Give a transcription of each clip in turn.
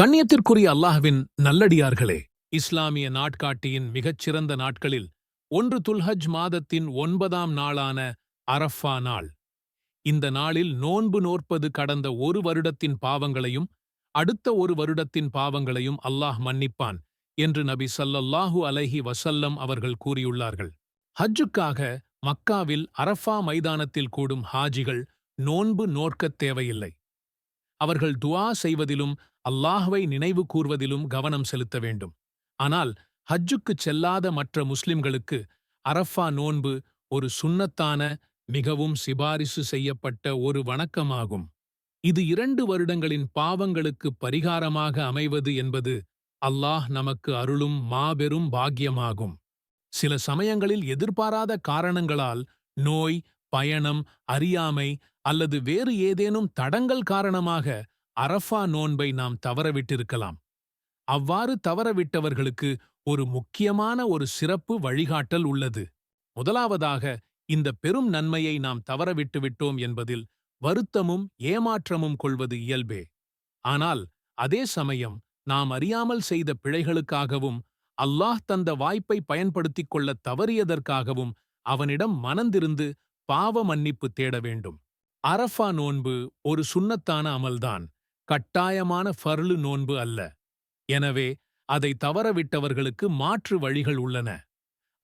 கண்ணியத்திற்குரிய அல்லாஹ்வின் நல்லடியார்களே இஸ்லாமிய நாட்காட்டியின் மிகச்சிறந்த நாட்களில் ஒன்று துல்ஹஜ் மாதத்தின் ஒன்பதாம் நாளான அரஃபா நாள். இந்த நாளில் நோன்பு நோற்பது கடந்த ஒரு வருடத்தின் பாவங்களையும் அடுத்த ஒரு வருடத்தின் பாவங்களையும் அல்லாஹ் மன்னிப்பான் என்று நபி சல்லல்லாஹு அலைஹி வசல்லம் அவர்கள் கூறியுள்ளார்கள். ஹஜ்ஜுக்காக மக்காவில் அரஃபா மைதானத்தில் கூடும் ஹாஜிகள் நோன்பு நோற்கத் தேவையில்லை. அவர்கள் துவா செய்வதிலும் அல்லாஹ்வை நினைவு கூர்வதிலும் கவனம் செலுத்த வேண்டும். ஆனால் ஹஜ்ஜுக்குச் செல்லாத மற்ற முஸ்லிம்களுக்கு அரஃபா நோன்பு ஒரு சுண்ணத்தான மிகவும் சிபாரிசு செய்யப்பட்ட ஒரு வணக்கமாகும். இது இரண்டு வருடங்களின் பாவங்களுக்கு பரிகாரமாக அமைவது என்பது அல்லாஹ் நமக்கு அருளும் மாபெரும் பாக்கியமாகும். சில சமயங்களில் எதிர்பாராத காரணங்களால் நோய் பயணம் அறியாமை அல்லது வேறு ஏதேனும் தடங்கல் காரணமாக அரஃபா நோன்பை நாம் தவறவிட்டிருக்கலாம். அவ்வாறு தவறவிட்டவர்களுக்கு ஒரு முக்கியமான ஒரு சிறப்பு வழிகாட்டல் உள்ளது. முதலாவதாக இந்த பெரும் நன்மையை நாம் தவறவிட்டுவிட்டோம் என்பதில் வருத்தமும் ஏமாற்றமும் கொள்வது இயல்பே. ஆனால் அதே சமயம் நாம் அறியாமல் செய்த பிழைகளுக்காகவும் அல்லாஹ் தந்த வாய்ப்பை பயன்படுத்திக் கொள்ளத் தவறியதற்காகவும் அவனிடம் மனந்திருந்து பாவ மன்னிப்பு தேட வேண்டும். அரஃபா நோன்பு ஒரு சுன்னத்தான அமல்தான். கட்டாயமான ஃபர்லு நோன்பு அல்ல. எனவே அதை தவறவிட்டவர்களுக்கு மாற்று வழிகள் உள்ளன.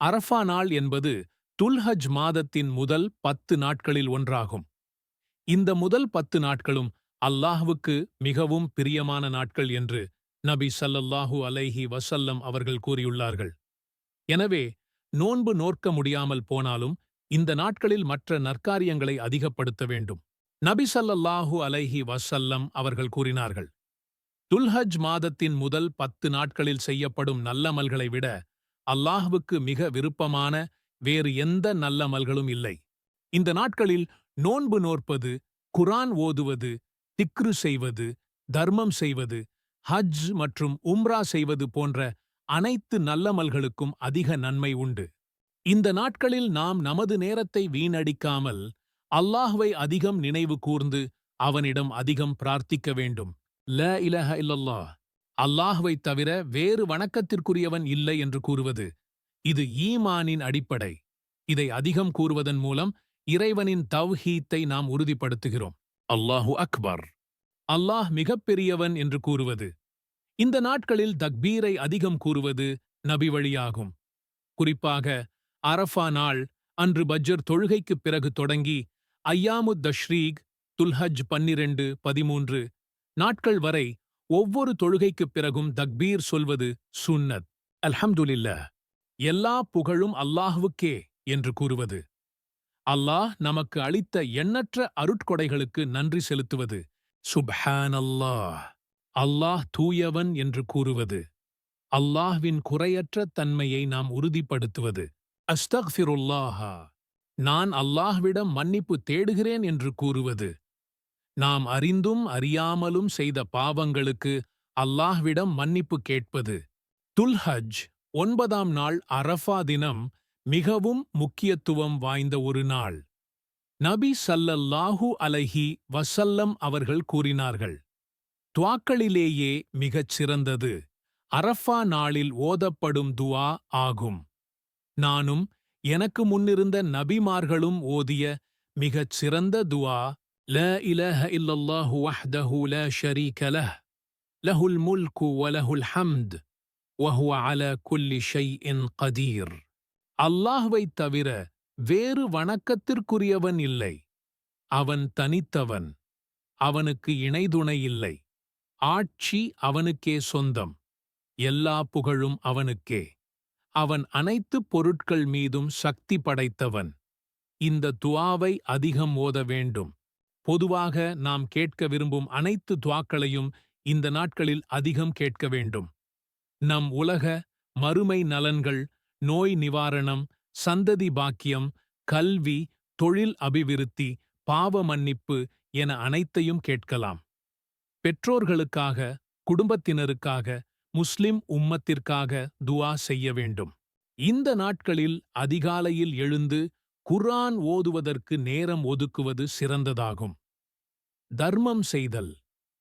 அரஃபா நாள் என்பது துல்ஹஜ் மாதத்தின் முதல் பத்து நாட்களில் ஒன்றாகும். இந்த முதல் பத்து நாட்களும் அல்லாஹ்வுக்கு மிகவும் பிரியமான நாட்கள் என்று நபி சல்லல்லாஹு அலைஹி வசல்லம் அவர்கள் கூறியுள்ளார்கள். எனவே நோன்பு நோற்க முடியாமல் போனாலும் இந்த நாட்களில் மற்ற நற்காரியங்களை அதிகப்படுத்த வேண்டும். நபி ஸல்லல்லாஹு அலைஹி வசல்லம் அவர்கள் கூறினார்கள் துல்ஹஜ் மாதத்தின் முதல் பத்து நாட்களில் செய்யப்படும் நல்லமல்களை விட அல்லாஹ்வுக்கு மிக விருப்பமான வேறு எந்த நல்லமல்களும் இல்லை. இந்த நாட்களில் நோன்பு நோற்பது குரான் ஓதுவது திக்ரு செய்வது தர்மம் செய்வது ஹஜ் மற்றும் உம்ரா செய்வது போன்ற அனைத்து நல்லமல்களுக்கும் அதிக நன்மை உண்டு. இந்த நாட்களில் நாம் நமது நேரத்தை வீணடிக்காமல் அல்லாஹ்வை அதிகம் நினைவு கூர்ந்து அவனிடம் அதிகம் பிரார்த்திக்க வேண்டும். ல இலஹ இல்லல்லா அல்லாஹ்வைத் தவிர வேறு வணக்கத்திற்குரியவன் இல்லை என்று கூறுவது இது ஈமானின் அடிப்படை. இதை அதிகம் கூறுவதன் மூலம் இறைவனின் தவ்ஹீத்தை நாம் உறுதிப்படுத்துகிறோம். அல்லாஹு அக்பர். அல்லாஹ் மிகப்பெரியவன் என்று கூறுவது இந்த நாட்களில் தக்பீரை அதிகம் கூறுவது நபி வழியாகும். குறிப்பாக அரஃபா நாள் அன்று பஜ்ஜர் தொழுகைக்குப் பிறகு தொடங்கி ஐயாமுத் தஷ்ரீக் துல்ஹஜ் பன்னிரண்டு பதிமூன்று நாட்கள் வரை ஒவ்வொரு தொழுகைக்குப் பிறகும் தக்பீர் சொல்வது சுன்னத். அல்ஹம்துலில்லா எல்லா புகழும் அல்லாஹ்வுக்கே என்று கூறுவது. அல்லாஹ் நமக்கு அளித்த எண்ணற்ற அருட்கொடைகளுக்கு நன்றி செலுத்துவது. சுப்ஹானல்லாஹ். அல்லாஹ் தூயவன் என்று கூறுவது. அல்லாஹ்வின் குறையற்ற தன்மையை நாம் உறுதிப்படுத்துவது. அஸ்தக்ஃபிருல்லாஹா. நான் அல்லாஹ்விடம் மன்னிப்பு தேடுகிறேன் என்று கூறுவது. நாம் அறிந்தும் அறியாமலும் செய்த பாவங்களுக்கு அல்லாஹ்விடம் மன்னிப்பு கேட்பது. துல்ஹஜ் ஒன்பதாம் நாள் அரஃபா தினம் மிகவும் முக்கியத்துவம் வாய்ந்த ஒரு நாள். நபி சல்லல்லாஹு அலைஹி வசல்லம் அவர்கள் கூறினார்கள் துவாக்களிலேயே மிகச் சிறந்தது. அரஃபா நாளில் ஓதப்படும் துவா ஆகும். நானும் எனக்கு முன்னிருந்த நபிமார்களும் ஓதிய மிகச் சிறந்த துவா ல இலஹ இல்லல்லாஹு வஹ்தஹு ல ஷரீக லஹ் லஹுல் முல்கு வலஹுல் ஹம்த் வஹுவ அல குல்லி ஷை இன் கதீர் அல்லாஹ்வைத் தவிர வேறு வணக்கத்திற்குரியவன் இல்லை. அவன் தனித்தவன். அவனுக்கு இணைதுணை இல்லை. ஆட்சி அவனுக்கே சொந்தம். எல்லா புகழும் அவனுக்கே. அவன் அனைத்து பொருட்கள் மீதும் சக்தி படைத்தவன். இந்த துவாவை அதிகம் ஓத வேண்டும். பொதுவாக நாம் கேட்க விரும்பும் அனைத்து துவாக்களையும் இந்த நாட்களில் அதிகம் கேட்க வேண்டும். நம் உலக மறுமை நலன்கள் நோய் நிவாரணம் சந்ததி பாக்கியம் கல்வி தொழில் அபிவிருத்தி பாவ மன்னிப்பு என அனைத்தையும் கேட்கலாம். பெற்றோர்களுக்காக குடும்பத்தினருக்காக முஸ்லிம் உம்மத்திற்காக துவா செய்ய வேண்டும். இந்த நாட்களில் அதிகாலையில் எழுந்து குர்ஆன் ஓதுவதற்கு நேரம் ஒதுக்குவது சிறந்ததாகும். தர்மம் செய்தல்.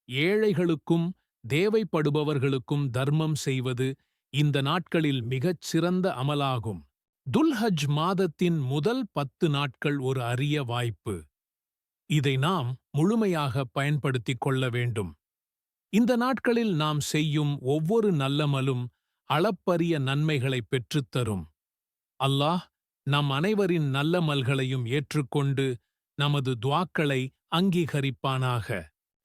ஏழைகளுக்கும் தேவைப்படுபவர்களுக்கும் தர்மம் செய்வது இந்த நாட்களில் மிகச் சிறந்த அமலாகும். துல்ஹஜ் மாதத்தின் முதல் பத்து நாட்கள் ஒரு அரிய வாய்ப்பு. இதை நாம் முழுமையாக பயன்படுத்திக் கொள்ள வேண்டும். இந்த நாட்களில் நாம் செய்யும் ஒவ்வொரு நல்லமலும் அளப்பரிய நன்மைகளை பெற்றுத்தரும் அல்லாஹ் நம் அனைவரின் நல்லமல்களையும் ஏற்றுக்கொண்டு நமது துவாக்களை அங்கீகரிப்பானாக.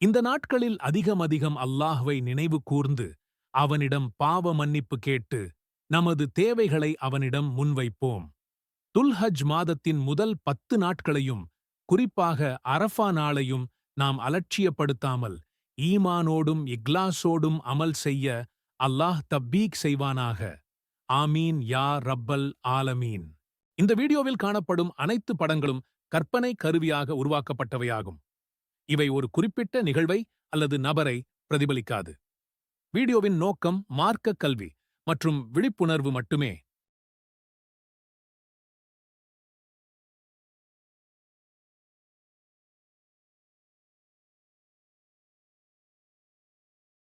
இந்த நாட்களில் அதிகமதிகம் அல்லாஹ்வை நினைவு கூர்ந்து அவனிடம் பாவ மன்னிப்பு கேட்டு நமது தேவைகளை அவனிடம் முன்வைப்போம். துல்ஹஜ் மாதத்தின் முதல் பத்து நாட்களையும் குறிப்பாக அரஃபா நாளையும் நாம் அலட்சியப்படுத்தாமல் ஈமானோடும் இக்லாஸோடும் அமல் செய்ய அல்லாஹ் தப்பீக் செய்வானாக. ஆமீன் யா ரப்பல் ஆலமீன். இந்த வீடியோவில் காணப்படும் அனைத்து படங்களும் கற்பனை கருவியாக உருவாக்கப்பட்டவையாகும். இவை ஒரு குறிப்பிட்ட நிகழ்வை அல்லது நபரை பிரதிபலிக்காது. வீடியோவின் நோக்கம் மார்க்க கல்வி மற்றும் விழிப்புணர்வு மட்டுமே.